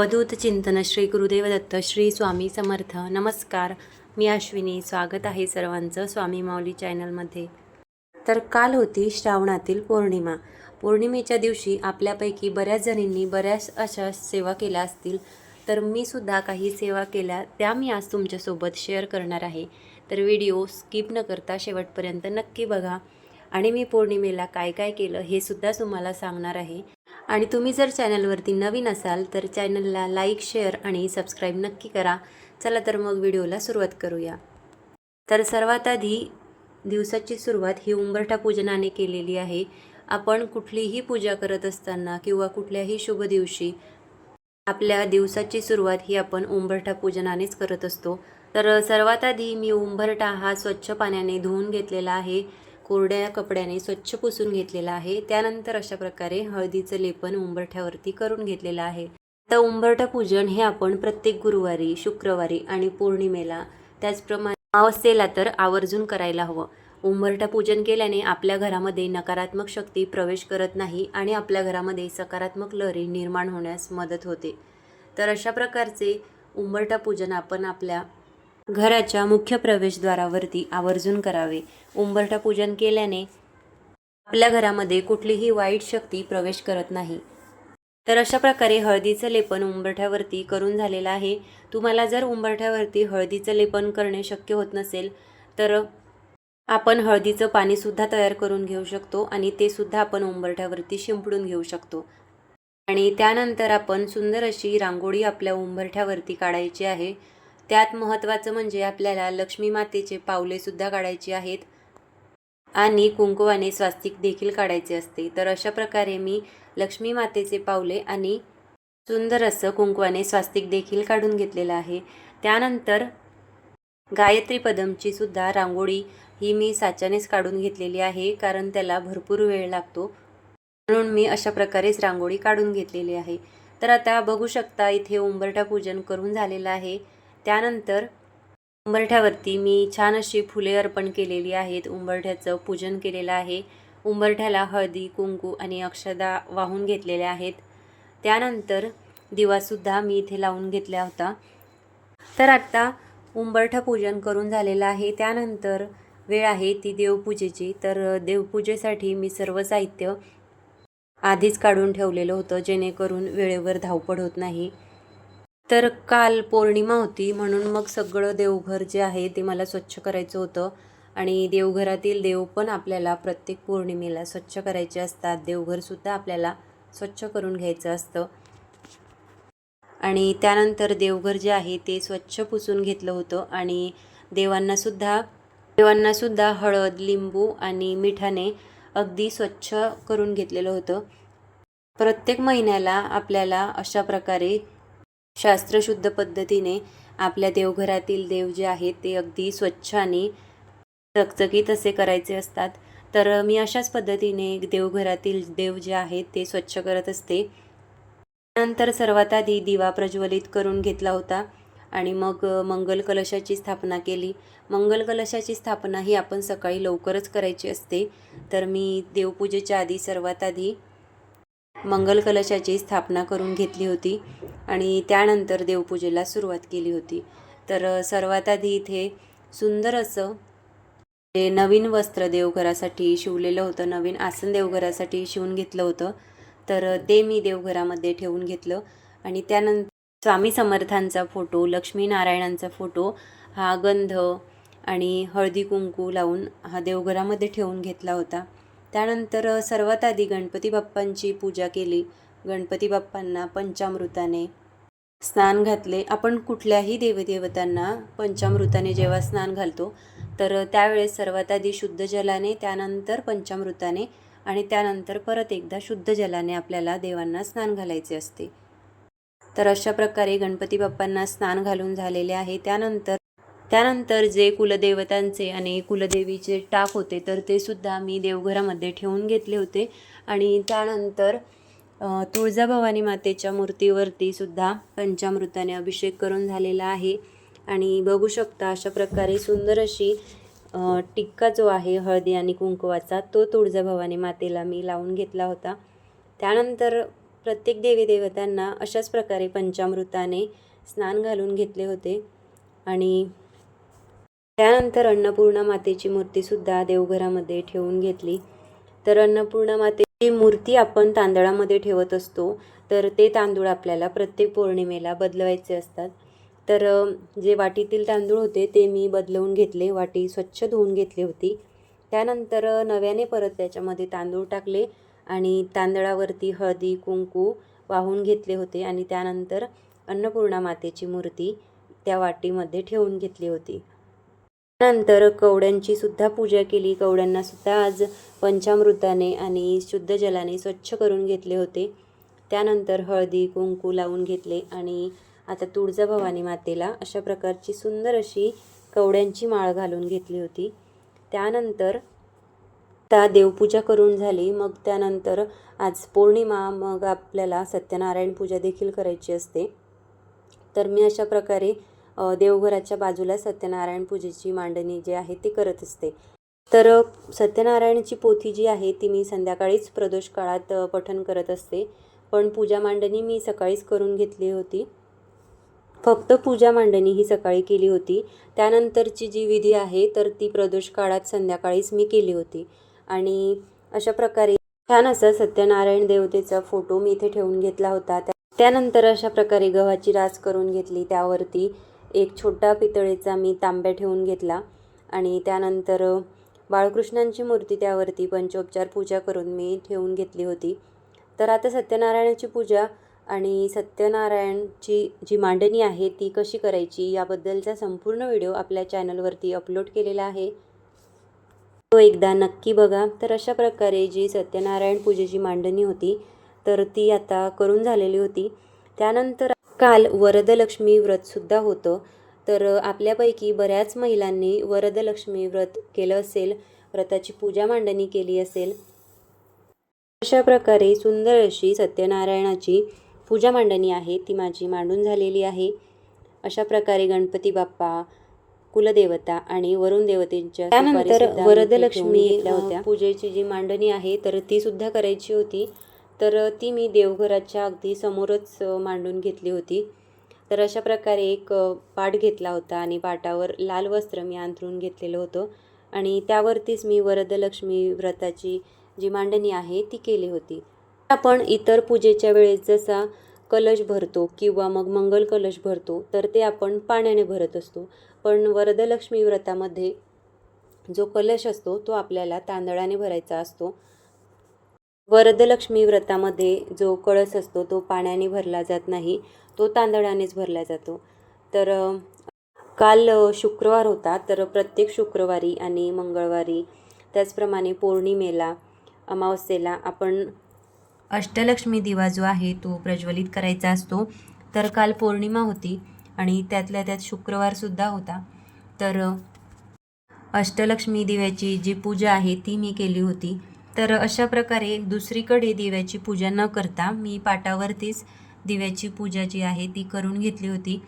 अवधूत चिंतन श्री गुरुदेव दत्त श्री स्वामी समर्थ. नमस्कार. मी अश्विनी. स्वागत आहे सर्वांचं स्वामी माऊली चॅनलमध्ये. तर काल होती श्रावणातील पौर्णिमा. पौर्णिमेच्या दिवशी आपल्यापैकी बऱ्याच जणींनी बऱ्याच अशा सेवा केल्या असतील. तर मी सुद्धा काही सेवा केल्या त्या मी आज तुमच्यासोबत शेअर करणार आहे. तर व्हिडिओ स्किप न करता शेवटपर्यंत नक्की बघा. आणि मी पौर्णिमेला काय काय केलं हे सुद्धा तुम्हाला सांगणार आहे. आणि तुम्ही जर चॅनलवरती नवीन असाल तर चॅनलला लाईक शेअर आणि सबस्क्राईब नक्की करा. चला तर मग व्हिडिओला सुरुवात करूया. तर सर्वात आधी दिवसाची सुरुवात ही उंबरठा पूजनाने केलेली आहे. आपण कुठलीही पूजा करत असताना किंवा कुठल्याही शुभ दिवशी आपल्या दिवसाची सुरुवात ही आपण उंबरठा पूजनानेच करत असतो. तर सर्वात आधी मी उंबरठा हा स्वच्छ पाण्याने धुवून घेतलेला आहे. कोरड्या कपड्याने स्वच्छ पुसून घेतलेला आहे. त्यानंतर अशा प्रकारे हळदीचं लेपन उंबरठ्यावरती करून घेतलेलं आहे. तर उंबरठा पूजन हे आपण प्रत्येक गुरुवारी शुक्रवारी आणि पौर्णिमेला त्याचप्रमाणे अवस्थेला तर आवर्जून करायला हवं. उंबरठा पूजन केल्याने आपल्या घरामध्ये नकारात्मक शक्ती प्रवेश करत नाही आणि आपल्या घरामध्ये सकारात्मक लहरी निर्माण होण्यास मदत होते. तर अशा प्रकारचे उंबरठा पूजन आपण आपल्या घराच्या मुख्य प्रवेशद्वारावरती आवर्जून करावे. उंबरठा पूजन केल्याने आपल्या घरामध्ये कुठलीही वाईट शक्ती प्रवेश करत नाही. तर अशा प्रकारे हळदीचं लेपन उंबरठ्यावरती करून झालेलं आहे. तुम्हाला जर उंबरठ्यावरती हळदीचं लेपन करणे शक्य होत नसेल तर आपण हळदीचं पाणीसुद्धा तयार करून घेऊ शकतो आणि ते सुद्धा आपण उंबरठ्यावरती शिंपडून घेऊ शकतो. आणि त्यानंतर आपण सुंदर अशी रांगोळी आपल्या उंबरठ्यावरती काढायची आहे. त्यात महत्त्वाचं म्हणजे आपल्याला लक्ष्मी मातेचे पावलेसुद्धा काढायची आहेत आणि कुंकवाने स्वास्तिक देखील काढायचे असते. तर अशा प्रकारे मी लक्ष्मी मातेचे पावले आणि सुंदर असं कुंकवाने स्वास्तिक देखील काढून घेतलेलं आहे. त्यानंतर गायत्री पदमची सुद्धा रांगोळी ही मी साच्यानेच काढून घेतलेली आहे कारण त्याला भरपूर वेळ लागतो. म्हणून मी अशा प्रकारेच रांगोळी काढून घेतलेली आहे. तर आता बघू शकता इथे उंबरठा पूजन करून झालेलं आहे. त्यानंतर उंबरठ्यावरती मी छान अशी फुले अर्पण केलेली आहेत. उंबरठ्याचं पूजन केलेलं आहे. उंबरठ्याला हळदी कुंकू आणि अक्षदा वाहून घेतलेल्या आहेत. त्यानंतर दिवासुद्धा मी इथे लावून घेतला होता तर आत्ता उंबरठा पूजन करून झालेलं आहे. त्यानंतर वेळ आहे ती देवपूजेची. तर देवपूजेसाठी मी सर्व साहित्य आधीच काढून ठेवलेलं होतं जेणेकरून वेळेवर धावपळ होत नाही. तर काल पौर्णिमा होती म्हणून मग सगळं देवघर जे आहे ते मला स्वच्छ करायचं होतं. आणि देवघरातील देव पण आपल्याला प्रत्येक पौर्णिमेला स्वच्छ करायचे असतात. देवघरसुद्धा आपल्याला स्वच्छ करून घ्यायचं असतं. आणि त्यानंतर देवघर जे आहे ते स्वच्छ पुसून घेतलं होतं. आणि देवांनासुद्धा देवांनासुद्धा हळद लिंबू आणि मिठाने अगदी स्वच्छ करून घेतलेलं होतं. प्रत्येक महिन्याला आपल्याला अशा प्रकारे शास्त्रशुद्ध पद्धतीने आपल्या देवघरातील देव जे आहेत ते अगदी स्वच्छ आणि चकचकीत असे करायचे असतात. तर मी अशाच पद्धतीने देवघरातील देव जे आहेत ते स्वच्छ करत असते. नंतर सर्वात आधी दिवा प्रज्वलित करून घेतला होता आणि मग मंगल कलशाची स्थापना केली. मंगल कलशाची स्थापना ही आपण सकाळी लवकरच करायची असते. तर मी देवपूजेच्या आधी सर्वात आधी मंगल कलशाची स्थापना करून घेतली होती आणि त्यानंतर देवपूजेला सुरुवात केली होती. तर सर्वात आधी इथे सुंदर असं जे नवीन वस्त्र देवघरासाठी शिवलेलं होतं नवीन आसन देवघरासाठी शिवून घेतलं होतं. तर ते मी देवघरामध्ये ठेवून घेतलं आणि त्यानंतर स्वामी समर्थांचा फोटो लक्ष्मीनारायणांचा फोटो हा गंध आणि हळदी कुंकू लावून हा देवघरामध्ये ठेवून घेतला होता. त्यानंतर सर्वात आधी गणपती बाप्पांची पूजा केली. गणपती बाप्पांना पंचामृताने स्नान घातले. आपण कुठल्याही देवदेवतांना पंचामृताने जेव्हा स्नान घालतो तर त्यावेळेस सर्वात आधी शुद्ध जलाने त्यानंतर पंचामृताने आणि त्यानंतर परत एकदा शुद्ध जलाने आपल्याला देवांना स्नान घालायचे असते. तर अशा प्रकारे गणपती बाप्पांना स्नान घालून झालेले आहे. त्यानंतर त्यानंतर जे कुलदेवतांचे आणि कुलदेवीचे टाक होते तर ते सुद्धा मी देवघरामध्ये ठेवून घेतले होते. आणि त्यानंतर तुळजाभवानी मातेच्या मूर्तीवरती सुद्धा पंचामृताने अभिषेक करून झालेला आहे. आणि बघू शकता अशा प्रकारे सुंदर अशी टिक्का जो आहे हळदी आणि कुंकवाचा तो तुळजाभवानी मातेला मी लावून घेतला होता. त्यानंतर प्रत्येक देवी देवतांना अशाच प्रकारे पंचामृताने स्नान घालून घेतले होते. आणि त्यानंतर अन्नपूर्णा मातेची मूर्तीसुद्धा देवघरामध्ये ठेवून घेतली. तर अन्नपूर्णा मातेची मूर्ती आपण तांदळामध्ये ठेवत असतो तर ते तांदूळ आपल्याला प्रत्येक पौर्णिमेला बदलवायचे असतात. तर जे वाटीतील तांदूळ होते ते मी बदलवून घेतले वाटी स्वच्छ धुवून घेतली होती. त्यानंतर नव्याने परत त्याच्यामध्ये तांदूळ टाकले आणि तांदळावरती हळदी कुंकू वाहून घेतले होते आणि त्यानंतर अन्नपूर्णा मातेची मूर्ती त्या वाटीमध्ये ठेवून घेतली होती. त्यानंतर कवड्यांची सुद्धा पूजा केली. कवड्यांना सुद्धा आज पंचामृताने आणि शुद्ध जलाने स्वच्छ करून घेतले होते. त्यानंतर हळदी कुंकू लावून घेतले आणि आता तुळजाभवानी मातेला अशा प्रकारची सुंदर अशी कवड्यांची माळ घालून घेतली होती. त्यानंतर आता देवपूजा करून झाली. मग त्यानंतर आज पौर्णिमा मग आपल्याला सत्यनारायण पूजा देखील करायची असते. तर मी अशा प्रकारे देवघराच्या बाजूला सत्यनारायण पूजेची मांडणी जी आहे ती करत असते. तर सत्यनारायणची पोथी जी आहे ती मी संध्याकाळीच प्रदोष काळात पठन पठण करत असते. पण पूजा मांडणी मी सकाळीच करून घेतली होती. फक्त पूजा मांडणी ही सकाळी केली होती. त्यानंतरची जी विधी आहे तर ती प्रदोष काळात संध्याकाळीच मी केली होती. आणि अशा प्रकारे छान असा सत्यनारायण देवतेचा फोटो मी इथे ठेवून घेतला होता. त्यानंतर अशा प्रकारे गव्हाची रास करून घेतली त्यावरती. एक छोटा पितळेचा मी तांब्या ठेवून घेतला आणि त्यानंतर बाळकृष्णांची मूर्ती त्यावरती पंचोपचार पूजा करून मी ठेवून घेतली होती. तर आता सत्यनारायणाची पूजा आणि सत्यनारायणची जी मांडणी आहे ती कशी करायची याबद्दलचा संपूर्ण व्हिडिओ आपल्या चॅनलवरती अपलोड केलेला आहे. तो एकदा नक्की बघा. तर अशा प्रकारे जी सत्यनारायण पूजेची मांडणी होती तर ती आता करून झालेली होती. त्यानंतर काल वरदलक्ष्मी व्रतसुद्धा होतं. तर आपल्यापैकी बऱ्याच महिलांनी वरदलक्ष्मी व्रत केलं असेल व्रताची पूजा मांडणी केली असेल. अशा प्रकारे सुंदर अशी सत्यनारायणाची पूजा मांडणी आहे ती माझी मांडून झालेली आहे. अशा प्रकारे गणपती बाप्पा कुलदेवता आणि वरुण देवतेच्या त्यानंतर वरदलक्ष्मी होत्या. पूजेची जी मांडणी आहे तर ती सुद्धा करायची होती. तर ती मी देवघराच्या अगदी समोरच मांडून घेतली होती. तर अशा प्रकारे एक पाट घेतला होता आणि पाटावर लाल वस्त्र मी अंथरून घेतलेलं होतं आणि त्यावरतीच मी वरदलक्ष्मी व्रताची जी मांडणी आहे ती केली होती. आपण इतर पूजेच्या वेळेस जसा कलश भरतो किंवा मग मंगल कलश भरतो तर ते आपण पाण्याने भरत असतो. पण वरदलक्ष्मी व्रतामध्ये जो कलश असतो तो आपल्याला तांदळाने भरायचा असतो. वरदलक्ष्मी व्रतामध्ये जो कळस असतो तो पाण्याने भरला जात नाही तो तांदळानेच भरला जातो. तर काल शुक्रवार होता तर प्रत्येक शुक्रवारी आणि मंगळवारी त्याचप्रमाणे पौर्णिमेला अमावस्येला आपण अष्टलक्ष्मी दिवा जो आहे तो प्रज्वलित करायचा असतो. तर काल पौर्णिमा होती आणि त्यातल्या त्यात शुक्रवारसुद्धा होता. तर अष्टलक्ष्मी दिव्याची जी पूजा आहे ती मी केली होती. तर अशा प्रकारे दुसरीकडे दिव्याची पूजा न करता मी पाटावरतीच दिव्याची पूजा जी आहे ती करून घेतली होती.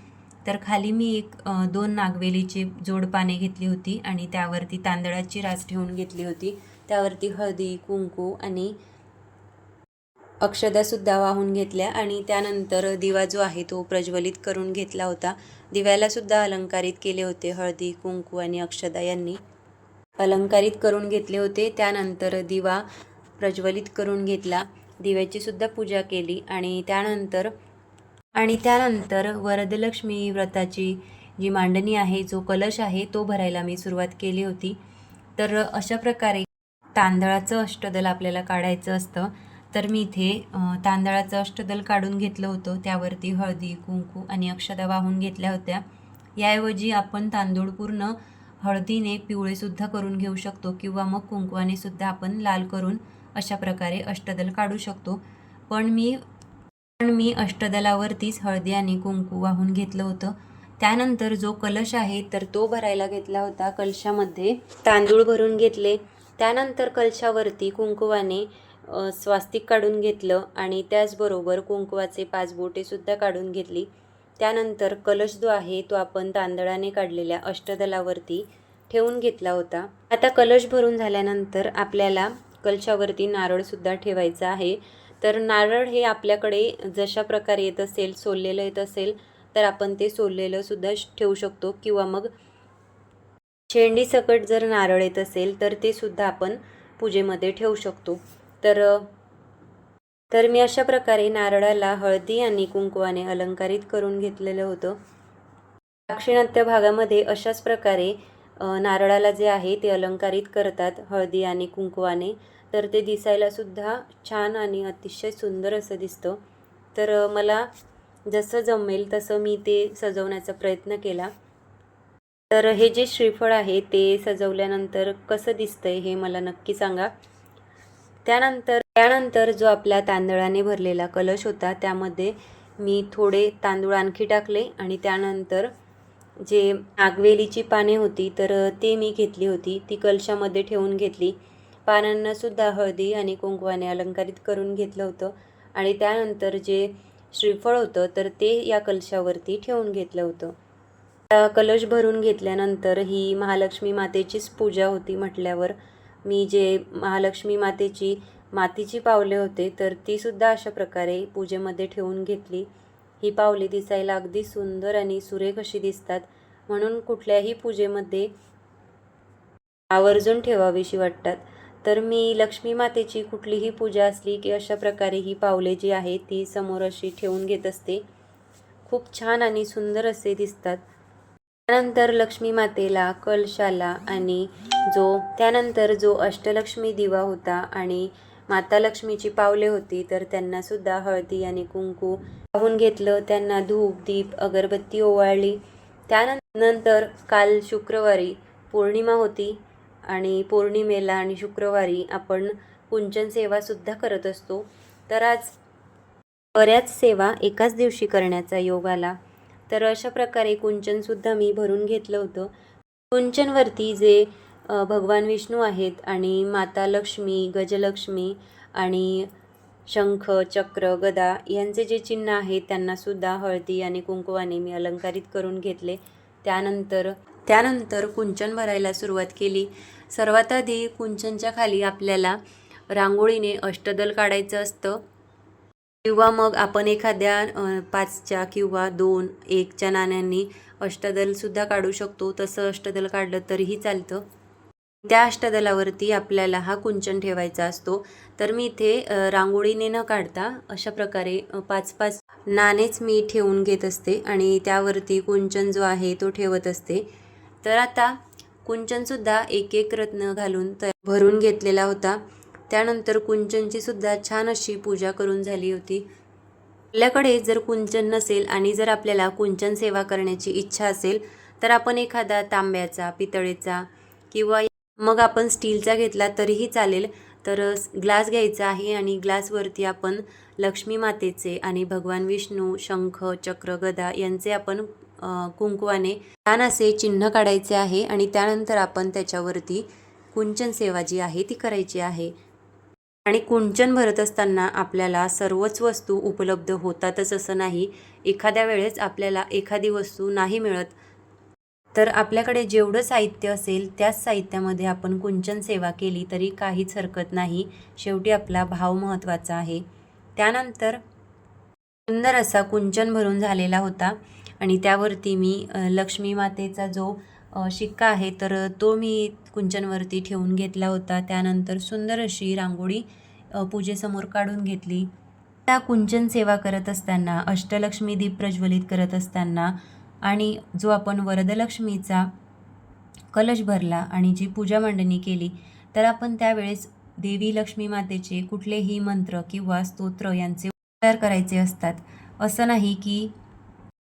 तर खाली मी एक दोन नागवेलीची जोड पाने घेतली होती आणि त्यावरती तांदळाची रास ठेवून घेतली होती. त्यावरती हळदी कुंकू आणि अक्षदासुद्धा वाहून घेतल्या आणि त्यानंतर दिवा जो आहे तो प्रज्वलित करून घेतला होता. दिव्यालासुद्धा अलंकारित केले होते हळदी कुंकू आणि अक्षदा यांनी. अलंकारित करून घेतले होते. त्यानंतर दिवा प्रज्वलित करून घेतला. दिव्याची सुद्धा पूजा केली आणि त्यानंतर आणि त्यानंतर वरदलक्ष्मी व्रताची जी मांडणी आहे जो कलश आहे तो भरायला मी सुरुवात केली होती. तर अशा प्रकारे तांदळाचं अष्टदल आपल्याला काढायचं असतं. तर मी इथे तांदळाचं अष्टदल काढून घेतलं होतं. त्यावरती हळदी कुंकू आणि अक्षदा वाहून घेतल्या होत्या. याऐवजी आपण तांदूळ पूर्ण हळदीने पिवळेसुद्धा करून घेऊ शकतो किंवा मग कुंकवाने सुद्धा आपण लाल करून अशा प्रकारे अष्टदल काढू शकतो. पण मी पण मी अष्टदलावरतीच हळदी आणि कुंकू वाहून घेतलं होतं. त्यानंतर जो कलश आहे तर तो भरायला घेतला होता कलशामध्ये. तांदूळ भरून घेतले. त्यानंतर कलशावरती कुंकुवाने स्वास्तिक काढून घेतलं आणि त्याचबरोबर कुंकुवाचे पाच बोटेसुद्धा काढून घेतली. त्यानंतर कलश जो आहे तो आपण तांदळाने काढलेल्या अष्टदलावरती ठेवून घेतला होता. आता कलश भरून झाल्यानंतर आपल्याला कलशावरती नारळसुद्धा ठेवायचा आहे. तर नारळ हे आपल्याकडे जशा प्रकारे येत असेल सोललेलं येत असेल तर आपण ते सोललेलंसुद्धा ठेवू शकतो. किंवा मग शेंडीसकट जर नारळ येत असेल तर ते सुद्धा आपण पूजेमध्ये ठेवू शकतो. तर तर मी अशा प्रकारे नारळाला हळदी आणि कुंकवाने अलंकारित करून घेतलेलं होतं. दाक्षिणात्य भागामध्ये अशाच प्रकारे नारळाला जे आहे ते अलंकारित करतात हळदी आणि कुंकवाने. तर ते दिसायलासुद्धा छान आणि अतिशय सुंदर असं दिसतं. तर मला जसं जमेल तसं मी ते सजवण्याचा प्रयत्न केला. तर हे जे श्रीफळ आहे ते सजवल्यानंतर कसं दिसतंय हे मला नक्की सांगा. त्यानंतर त्यानंतर जो आपला तांदळाने भरलेला कलश होता त्यामध्ये मी थोडे तांदूळ आणखी टाकले आणि त्यानंतर जे नागवेलीची पाने होती तर ते मी घेतली होती. ती कलशामध्ये ठेवून घेतली. पानांनासुद्धा हळदी आणि कुंकवाने अलंकारित करून घेतलं होतं आणि त्यानंतर जे श्रीफळ होतं तर ते या कलशावरती ठेवून घेतलं होतं. त्या कलश भरून घेतल्यानंतर ही महालक्ष्मी मातेचीच पूजा होती म्हटल्यावर मी जे महालक्ष्मी मातेची मातीची पावले होते तर ती सुद्धा अशा प्रकारे पूजेमध्ये ठेवून घेतली. ही पावले दिसायला अगदी सुंदर आणि सुरेख अशी दिसतात. म्हणून कुठल्याही पूजेमध्ये आवर्जून ठेवावीशी वाटतात. तर मी लक्ष्मी मातेची कुठलीही पूजा असली की अशा प्रकारे ही पावले जी आहे ती समोर अशी ठेवून घेत असते. खूप छान आणि सुंदर असे दिसतात. त्यानंतर लक्ष्मी मातेला कलशाला आणि जो त्यानंतर जो अष्टलक्ष्मी दिवा होता आणि माता लक्ष्मीची पावले होती तर त्यांना सुद्धा हळदी आणि कुंकू वाहून घेतलं. त्यांना धूप दीप अगरबत्ती ओवाळली. त्यानंतर काल शुक्रवारी पौर्णिमा होती आणि पौर्णिमेला आणि शुक्रवारी आपण कुंचन सेवासुद्धा करत असतो. तर आज बऱ्याच सेवा एकाच दिवशी करण्याचा योग आला. तर अशा प्रकारे कुंचनसुद्धा मी भरून घेतलं होतं. कुंचनवरती जे भगवान विष्णू आहेत आणि माता लक्ष्मी गजलक्ष्मी आणि शंख चक्र गदा यांचे जे चिन्ह आहे त्यांनासुद्धा हळदी आणि कुंकवाने मी अलंकारित करून घेतले. त्यानंतर त्यानंतर कुंचन भरायला सुरुवात केली. सर्वात आधी कुंचनच्या खाली आपल्याला रांगोळीने अष्टदल काढायचं असतं. किंवा मग आपण एखाद्या पाचच्या किंवा दोन एकच्या नाण्यांनी अष्टदलसुद्धा काढू शकतो. तसं अष्टदल काढलं तरीही चालतं. त्या अष्टदलावरती आपल्याला हा कुंचन ठेवायचा असतो. तर मी इथे रांगोळीने न काढता अशा प्रकारे पाच पाच नाणेच मी ठेवून घेत असते आणि त्यावरती कुंचन जो आहे तो ठेवत असते. तर आता कुंचनसुद्धा एक एक रत्न घालून त भरून घेतलेला होता. त्यानंतर कुंचनची सुद्धा छान अशी पूजा करून झाली होती. आपल्याकडे जर कुंचन नसेल आणि जर आपल्याला कुंचन सेवा करण्याची इच्छा असेल तर आपण एखादा तांब्याचा पितळेचा किंवा मग आपण स्टीलचा घेतला तरीही चालेल. तर ग्लास घ्यायचा आहे आणि ग्लासवरती आपण लक्ष्मी मातेचे आणि भगवान विष्णू शंख चक्र गदा यांचे आपण कुंकवाने छान असे चिन्ह काढायचे आहे आणि त्यानंतर आपण त्याच्यावरती कुंचन सेवा जी आहे ती करायची आहे. आणि कुंचन भरत असताना आपल्याला सर्वच वस्तू उपलब्ध होतातच असं नाही. एखाद्या वेळेस आपल्याला एखादी वस्तू नाही मिळत. तर आपल्याकडे जेवढं साहित्य असेल त्याच साहित्यामध्ये आपण कुंचन सेवा केली तरी काहीच हरकत नाही. शेवटी आपला भाव महत्त्वाचा आहे. त्यानंतर सुंदर असा कुंचन भरून झालेला होता आणि त्यावरती मी लक्ष्मी मातेचा जो शिक्का आहे तर तो मी कुंचनवरती ठेवून घेतला होता. त्यानंतर सुंदर अशी रांगोळी पूजेसमोर काढून घेतली. त्या कुंचन सेवा करत असताना अष्टलक्ष्मी दीप प्रज्वलित करत असताना आणि जो आपण वरदलक्ष्मीचा कलश भरला आणि जी पूजा मांडणी केली तर आपण त्यावेळेस देवी लक्ष्मी मातेचे कुठलेही मंत्र किंवा स्तोत्र यांचे उपचार करायचे असतात. असं नाही की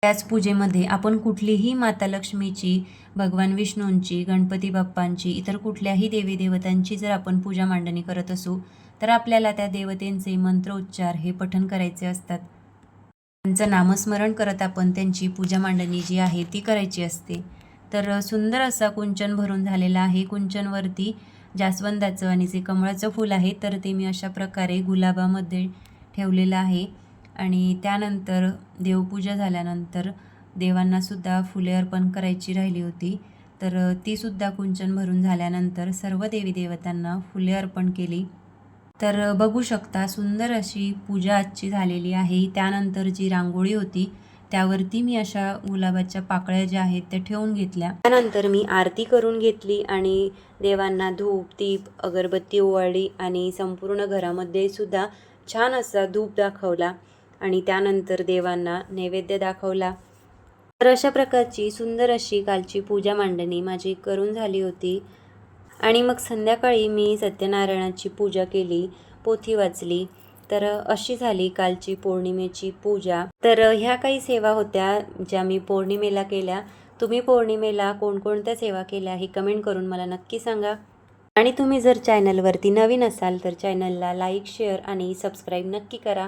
त्याच पूजेमध्ये आपण कुठलीही माता लक्ष्मीची भगवान विष्णूंची गणपती बाप्पांची इतर कुठल्याही देवी देवतांची जर आपण पूजा मांडणी करत असू तर आपल्याला त्या देवतेंचे मंत्रोच्चार हे पठण करायचे असतात. त्यांचं नामस्मरण करत आपण त्यांची पूजा मांडणी जी आहे ती करायची असते. तर सुंदर असा कुंचन भरून झालेला आहे. कुंचनवरती जास्वंदाचं आणि जे कमळाचं फूल आहे तर ते मी अशा प्रकारे गुलाबामध्ये ठेवलेलं आहे. आणि त्यानंतर देवपूजा झाल्यानंतर देवांनासुद्धा फुले अर्पण करायची राहिली होती. तर तीसुद्धा कुंचन भरून झाल्यानंतर सर्व देवी देवतांना फुले अर्पण केली. तर बघू शकता सुंदर अशी पूजा आजची झालेली आहे. त्यानंतर जी रांगोळी होती त्यावरती मी अशा गुलाबाच्या पाकळ्या ज्या आहेत त्या ठेवून घेतल्या. त्यानंतर मी आरती करून घेतली आणि देवांना धूप दीप अगरबत्ती ओवाळली आणि संपूर्ण घरामध्ये सुद्धा छान असा धूप दाखवला. आणि त्यानंतर देवांना नैवेद्य दाखवला. तर अशा प्रकारची सुंदर अशी कालची पूजा मांडणी माझी करून झाली होती. आणि मग संध्याकाळी मी सत्यनारायणाची पूजा केली पोथी वाचली. तर अशी झाली कालची पौर्णिमेची पूजा. तर ह्या काही सेवा होत्या ज्या मी पौर्णिमेला केल्या. तुम्ही पौर्णिमेला कोणकोणत्या सेवा केल्या हे कमेंट करून मला नक्की सांगा. आणि तुम्ही जर चॅनलवरती नवीन असाल तर चॅनलला लाईक शेअर आणि सबस्क्राईब नक्की करा.